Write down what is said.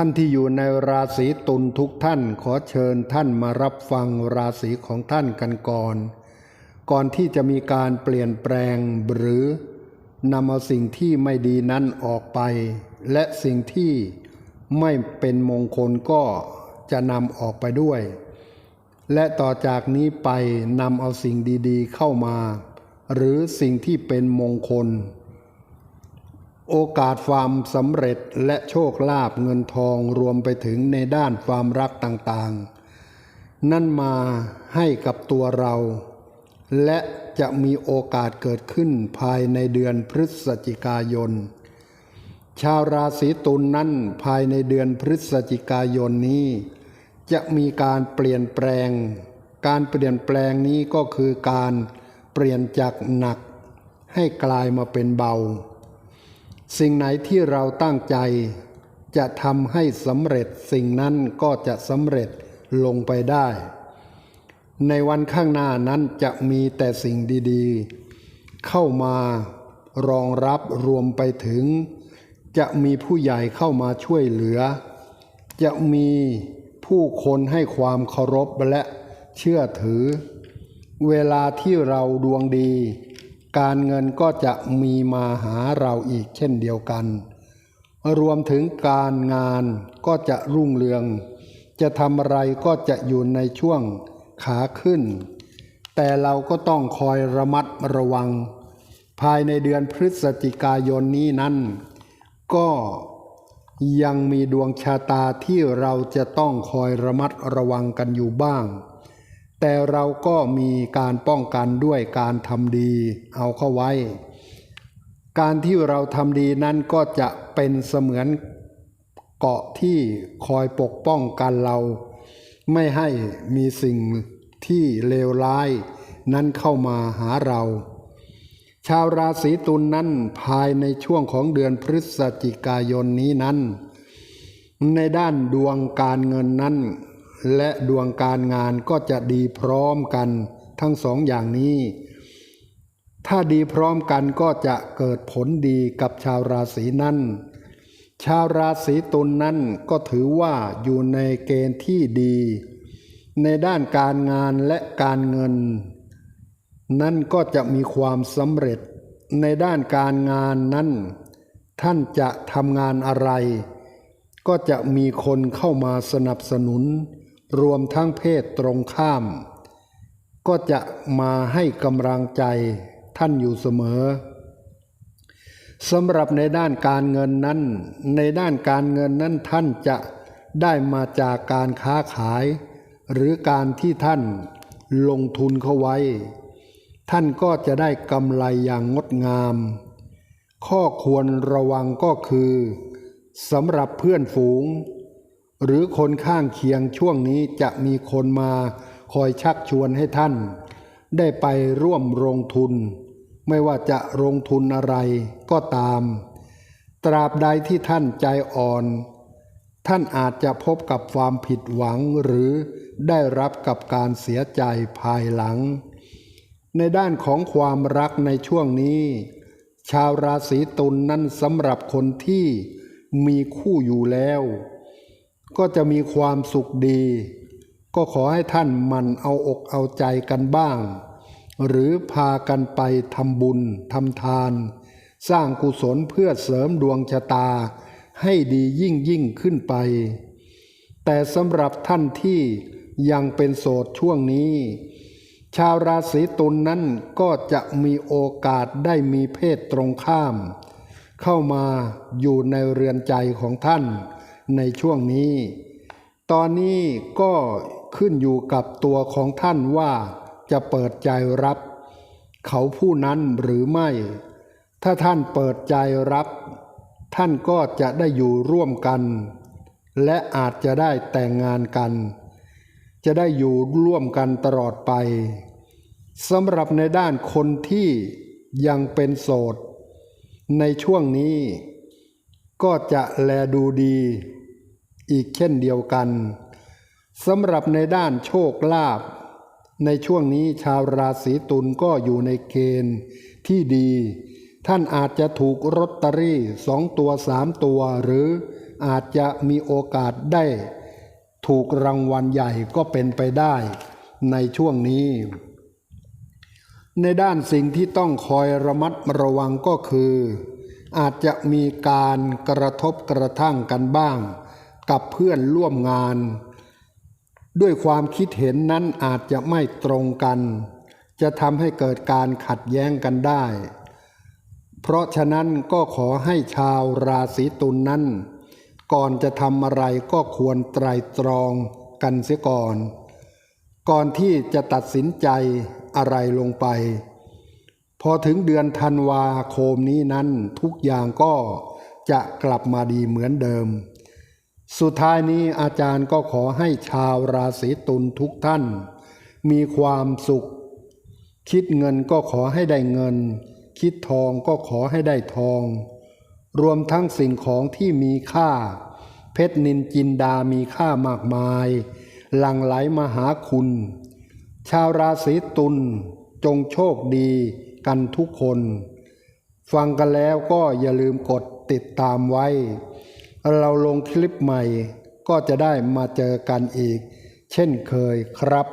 ท่านที่อยู่ในราศีตุลทุกท่านขอเชิญท่านมารับฟังราศีของท่านกันก่อน ก่อนที่จะมีการเปลี่ยนแปลงหรือนำเอาสิ่งที่ไม่ดีนั้นออกไป และสิ่งที่ไม่เป็นมงคลก็จะนำออกไปด้วย และต่อจากนี้ไปนำเอาสิ่งดีๆเข้ามา หรือสิ่งที่เป็นมงคล โอกาสความสำเร็จและโชคลาภเงินทองรวมไปถึงในด้านความรักต่างๆ นั่นมาให้กับตัวเรา และจะมีโอกาสเกิดขึ้นภายในเดือนพฤศจิกายน ชาวราศีตุลนนั้นภายในเดือนพฤศจิกายนนี้ จะมีการเปลี่ยนแปลง การเปลี่ยนแปลงนี้ก็คือการเปลี่ยนจากหนักให้กลายมาเป็นเบา สิ่งไหนที่เราตั้งใจ จะทำให้สำเร็จสิ่งนั้นก็จะสำเร็จลงไปได้ ในวันข้างหน้านั้นจะมีแต่สิ่งดีๆ เข้ามารองรับรวมไปถึง จะมีผู้ใหญ่เข้ามาช่วยเหลือ จะมีผู้คนให้ความเคารพและเชื่อถือ เวลาที่เราดวงดี การเงินก็จะมีมาหาเราอีกเช่นเดียวกัน รวมถึงการงานก็จะรุ่งเรือง จะทำอะไรก็จะอยู่ในช่วงขาขึ้น แต่เราก็ต้องคอยระมัดระวัง ภายในเดือนพฤศจิกายนนี้นั้น ก็ยังมีดวงชะตาที่เราจะต้องคอยระมัดระวังกันอยู่บ้าง แต่เราก็มีการป้องกันด้วยการทำดีเอาเข้าไว้ การที่เราทำดีนั้นก็จะเป็นเสมือนเกาะที่คอยปกป้องกันเรา ไม่ให้มีสิ่งที่เลวร้าย นั้นเข้ามาหาเรา ชาวราศีตุลนนั้นภายในช่วงของเดือนพฤศจิกายนนี้นั้น ในด้านดวงการเงินนั้น และดวงการงานก็จะดีพร้อมกันทั้งสองอย่างนี้ ถ้าดีพร้อมกันก็จะเกิดผลดีกับชาวราศีนั้น ชาวราศีตุลนนั้นก็ถือว่าอยู่ในเกณฑ์ที่ดี ในด้านการงานและการเงิน นั่นก็จะมีความสำเร็จ ในด้านการงานนั้น ท่านจะทำงานอะไร ก็จะมีคนเข้ามาสนับสนุน รวมทั้งเพศตรงข้าม ก็จะมาให้กำลังใจท่านอยู่เสมอสำหรับในด้านการเงินนั้น ในด้านการเงินนั้นท่านจะได้มาจากการค้าขาย หรือการที่ท่านลงทุนเข้าไว้ ท่านก็จะได้กำไรอย่างงดงาม ข้อควรระวังก็คือสำหรับเพื่อนฝูง หรือคนข้างเคียงช่วงนี้จะมีคนมาคอยชักชวนให้ท่าน ได้ไปร่วมลงทุน ไม่ว่าจะลงทุนอะไรก็ตาม ตราบใดที่ท่านใจอ่อน ท่านอาจจะพบกับความผิดหวังหรือได้รับกับการเสียใจภายหลัง ในด้านของความรักในช่วงนี้ ชาวราศีตุลนนั้นสำหรับคนที่มีคู่อยู่แล้ว ก็จะมีความสุขดี ก็ขอให้ท่านมันเอาอกเอาใจกันบ้าง หรือพากันไปทำบุญทำทาน สร้างกุศลเพื่อเสริมดวงชะตา ให้ดียิ่งยิ่งขึ้นไป แต่สำหรับท่านที่ยังเป็นโสดช่วงนี้ ชาวราศีตุลนนั้นก็จะมีโอกาสได้มีเพศตรงข้าม เข้ามาอยู่ในเรือนใจของท่าน ในช่วงนี้ ตอนนี้ก็ขึ้นอยู่กับตัวของท่านว่าจะเปิดใจรับ เขาผู้นั้นหรือไม่ ถ้าท่านเปิดใจรับ ท่านก็จะได้อยู่ร่วมกัน และอาจจะได้แต่งงานกัน จะได้อยู่ร่วมกันตลอดไปสำหรับในด้านคนที่ยังเป็นโสด ในช่วงนี้ก็จะแลดูดี อีกเช่นเดียวกันสำหรับในด้านโชคลาภในช่วงนี้ชาวราศีตุลก็อยู่ในเกณฑ์ที่ดี ท่านอาจจะถูกรอตเตอรี่สองตัวสามตัว หรืออาจจะมีโอกาสได้ ถูกรางวัลใหญ่ก็เป็นไปได้ในช่วงนี้ ในด้านสิ่งที่ต้องคอยระมัดระวังก็คือ อาจจะมีการกระทบกระทั่งกันบ้าง กับเพื่อนร่วมงาน ด้วยความคิดเห็นนั้นอาจจะไม่ตรงกัน จะทำให้เกิดการขัดแย้งกันได้ เพราะฉะนั้นก็ขอให้ชาวราศีตุลนนั้น ก่อนจะทำอะไรก็ควรไตรตรองกันเสียก่อน ก่อนที่จะตัดสินใจอะไรลงไป พอถึงเดือนธันวาคมนี้นั้นทุกอย่างก็จะกลับมาดีเหมือนเดิม สุดท้ายนี้อาจารย์ก็ขอให้ชาวราศีตุลทุกท่าน มีความสุข คิดเงินก็ขอให้ได้เงิน คิดทองก็ขอให้ได้ทอง รวมทั้งสิ่งของที่มีค่า เพชรนินจินดามีค่ามากมาย หลั่งไหลมาหาคุณ ชาวราศีตุลจงโชคดีกันทุกคน ฟังกันแล้วก็อย่าลืมกดติดตามไว้ เราลงคลิปใหม่ก็จะได้มาเจอกันอีก เช่นเคยครับ